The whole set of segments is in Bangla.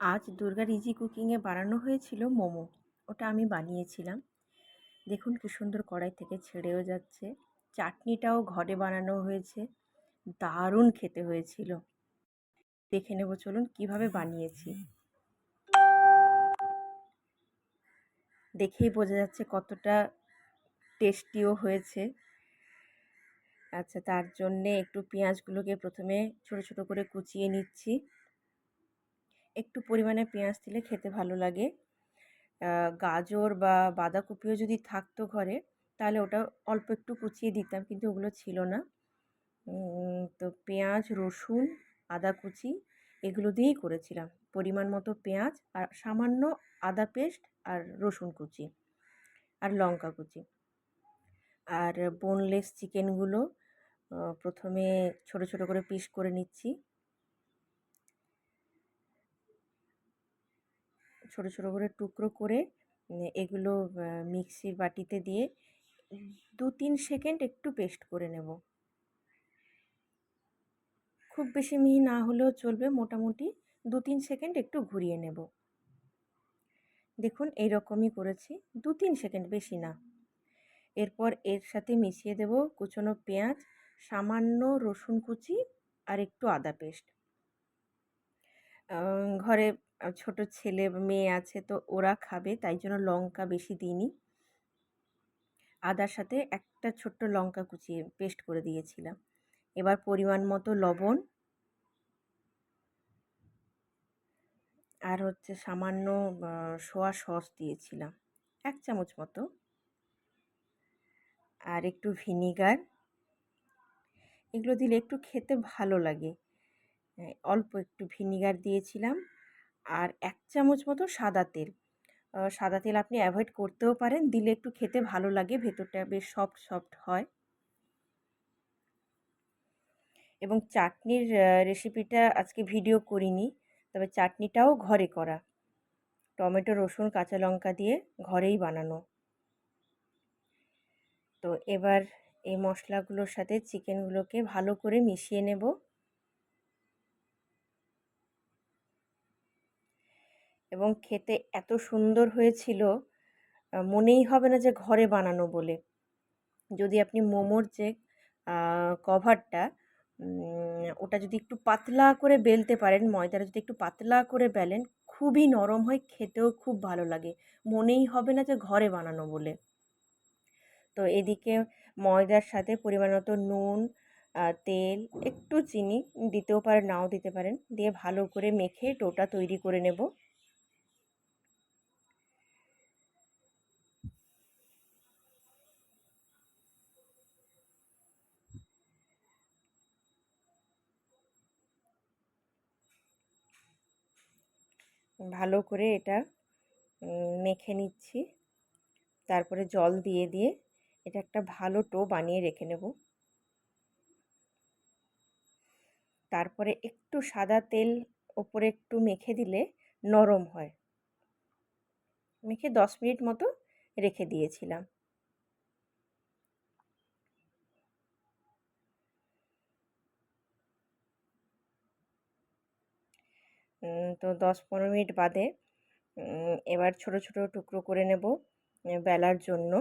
আজ দুর্গার ইজি কুকিংয়ে বানানো হয়েছিল মোমো। ওটা আমি বানিয়েছিলাম। দেখুন কী সুন্দর কড়াই থেকে ছেড়েও যাচ্ছে। চাটনিটাও ঘরে বানানো হয়েছে। দারুণ খেতে হয়েছিল। দেখে নেব, চলুন কীভাবে বানিয়েছি। দেখেই বোঝা যাচ্ছে কতটা টেস্টিও হয়েছে। আচ্ছা তার জন্যে একটু পেঁয়াজগুলোকে প্রথমে ছোট ছোট করে কুচিয়ে নিচ্ছি। একটু পরিমাণে পেঁয়াজ দিলে খেতে ভালো লাগে। গাজর বা বাঁধাকপিও যদি থাকতো ঘরে, তাহলে ওটা অল্প একটু কুচিয়ে দিতাম, কিন্তু ওগুলো ছিল না। তো পেঁয়াজ, রসুন, আদা কুচি এগুলো দিয়েই করেছিলাম। পরিমাণ মতো পেঁয়াজ আর সামান্য আদা পেস্ট আর রসুন কুচি আর লঙ্কা কুচি। আর বোনলেস চিকেনগুলো প্রথমে ছোট ছোট করে পিস করে নিচ্ছি। ছোট ছোট করে টুকরো করে এগুলো মিক্সির বাটিতে দিয়ে দু তিন সেকেন্ড একটু পেস্ট করে নেব। খুব বেশি মিহি না হলেও চলবে, মোটামুটি দু তিন সেকেন্ড একটু ঘুরিয়ে নেব। দেখুন এই রকমই করেছি দু তিন সেকেন্ড বেশি না। এরপর এর সাথে মিশিয়ে দেব কুচনো পেঁয়াজ, সামান্য রসুন কুচি আর একটু আদা পেস্ট। ঘরে ছোট ছেলে মেয়ে আছে তো ওরা খাবে, তাই জন্য লঙ্কা বেশি দিইনি। আদার সাথে একটা ছোট্ট লঙ্কা কুচিয়ে পেস্ট করে দিয়েছিলাম। এবার পরিমাণ মতো লবণ আর হচ্ছে সামান্য সোয়া সস দিয়েছিলাম, এক চামচ মতো। আর একটু ভিনিগার। এগুলো দিলে একটু খেতে ভালো লাগে। অল্প একটু ভিনিগার দিয়েছিলাম। আর এক চামচ মতো সাদা তেল। সাদা তেল আপনি অ্যাভয়েড করতেও পারেন, দিলে একটু খেতে ভালো লাগে, ভেতরটা বেশ সফট সফট হয়। এবং চাটনির রেসিপিটা আজকে ভিডিও করিনি, তবে চাটনিটাও ঘরে করা। টমেটো, রসুন, কাঁচা লঙ্কা দিয়ে ঘরেই বানানো। তো এবার এই মশলাগুলোর সাথে চিকেনগুলোকে ভালো করে মিশিয়ে নেব। এবং খেতে এত সুন্দর হয়েছিল মনেই হবে না যে ঘরে বানানো বলে। যদি আপনি মোমোর যে কভারটা ওটা যদি একটু পাতলা করে বেলতে পারেন, ময়দাটা যদি একটু পাতলা করে বেলেন, খুবই নরম হয়, খেতেও খুব ভালো লাগে। মনেই হবে না যে ঘরে বানানো বলে। তো এদিকে ময়দার সাথে পরিমাণ মতো নুন তেল, একটু চিনি, দিতেও পারেন, নাও দিতে পারেন, দিয়ে ভালো করে মেখে টোটা তৈরি করে নেব। ভালো করে এটা মেখে নিচ্ছি। তারপরে জল দিয়ে দিয়ে এটা একটা ভালো টো বানিয়ে রেখে নেব। তারপরে একটু সাদা তেল ওপরে একটু মেখে দিলে নরম হয়। মেখে দশ মিনিট মতো রেখে দিয়েছিলাম। তো দশ পনেরো মিনিট বাদে এবার ছোট ছোট টুকরো করে নেব বেলার জন্য।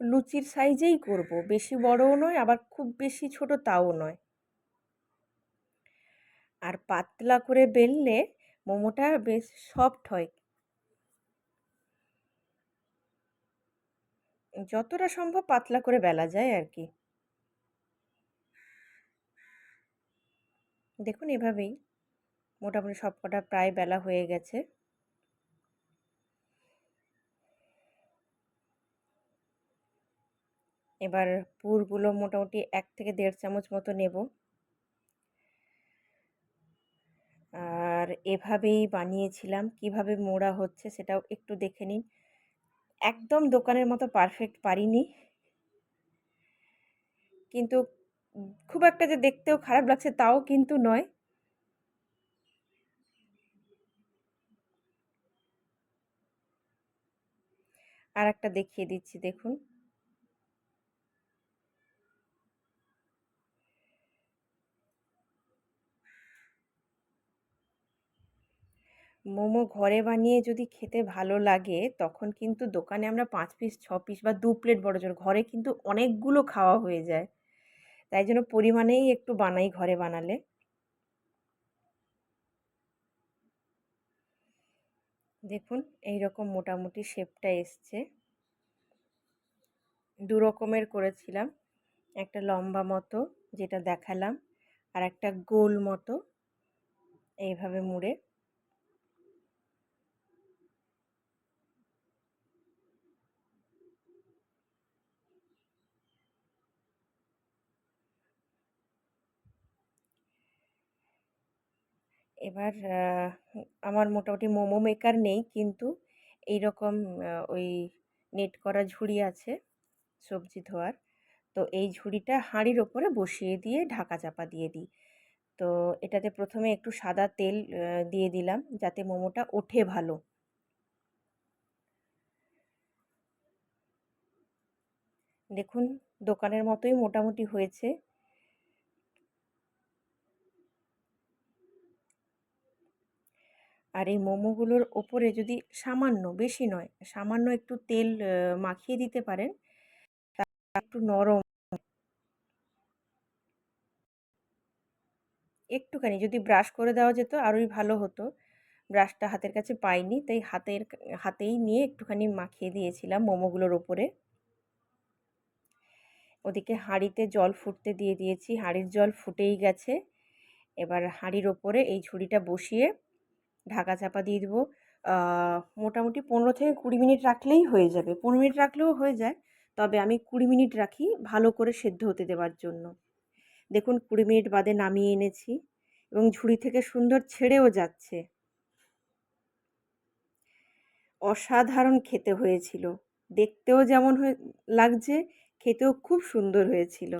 লুচির সাইজেই করব, বেশি বড়ও নয়, আবার খুব বেশি ছোট তাও নয়। আর পাতলা করে বেললে মোমোটা বেশ সফট হয়। যতটা সম্ভব পাতলা করে বেলা যায় আর কি। দেখুন এভাবেই মোটামুটি সব কটা প্রায় বেলা হয়ে গেছে। এবার পুরগুলো মোটামুটি এক থেকে দেড় চামচ মতো নেব। আর এভাবেই বানিয়েছিলাম, কীভাবে মোড়া হচ্ছে সেটাও একটু দেখে নিন। একদম দোকানের মতো পারফেক্ট পারিনি। কিন্তু খুব একটা যে দেখতেও খারাপ লাগছে তাও কিন্তু নয়। আর একটা দেখিয়ে দিচ্ছি, দেখুন। মোমো ঘরে বানিয়ে যদি খেতে ভালো লাগে, তখন কিন্তু দোকানে আমরা পাঁচ পিস, ছ পিস বা দু প্লেট বড় জোর ঘরে কিন্তু অনেকগুলো খাওয়া হয়ে যায়। তাই জন্য পরিমাণেই একটু বানাই ঘরে বানালে। দেখুন এই রকম মোটামুটি শেপটা এসছে। দু রকমের করেছিলাম। একটা লম্বা মতো, যেটা দেখালাম, আর একটা গোল মতো, এইভাবে মুড়ে। এবার আমার মোটামুটি মোমো মেকার নেই কিন্তু এই রকম ওই নেট করা ঝুড়ি আছে সবজি ধোয়ার। তো এই ঝুড়িটা হাঁড়ির ওপরে বসিয়ে দিয়ে ঢাকা চাপা দিয়ে দিই। তো এটাতে প্রথমে একটু সাদা তেল দিয়ে দিলাম যাতে মোমোটা ওঠে ভালো। দেখুন, দোকানের মতোই মোটামুটি হয়েছে। আর এই মোমোগুলোর ওপরে যদি সামান্য, বেশি নয়, সামান্য একটু তেল মাখিয়ে দিতে পারেন একটু নরম একটুখানি। যদি ব্রাশ করে দেওয়া যেত আরোই ভালো হতো। ব্রাশটা হাতের কাছে পাইনি, তাই হাতের, হাতেই নিয়ে একটুখানি মাখিয়ে দিয়েছিলাম মোমোগুলোর ওপরে। ওদিকে হাঁড়িতে জল ফুটতে দিয়ে দিয়েছি। হাঁড়ির জল ফুটেই গেছে। এবার হাঁড়ির ওপরে এই ঝুড়িটা বসিয়ে ঢাকা চাপা দিয়ে দেবো। মোটামুটি পনেরো থেকে কুড়ি মিনিট রাখলেই হয়ে যাবে। পনেরো মিনিট রাখলেও হয়ে যায়, তবে আমি কুড়ি মিনিট রাখি ভালো করে সেদ্ধ হতে দেওয়ার জন্য। দেখুন, কুড়ি মিনিট বাদে নামিয়ে এনেছি এবং ঝুড়ি থেকে সুন্দর ছেড়েও যাচ্ছে। অসাধারণ খেতে হয়েছিল। দেখতেও যেমন হয়ে, লাগছে, খেতেও খুব সুন্দর হয়েছিল।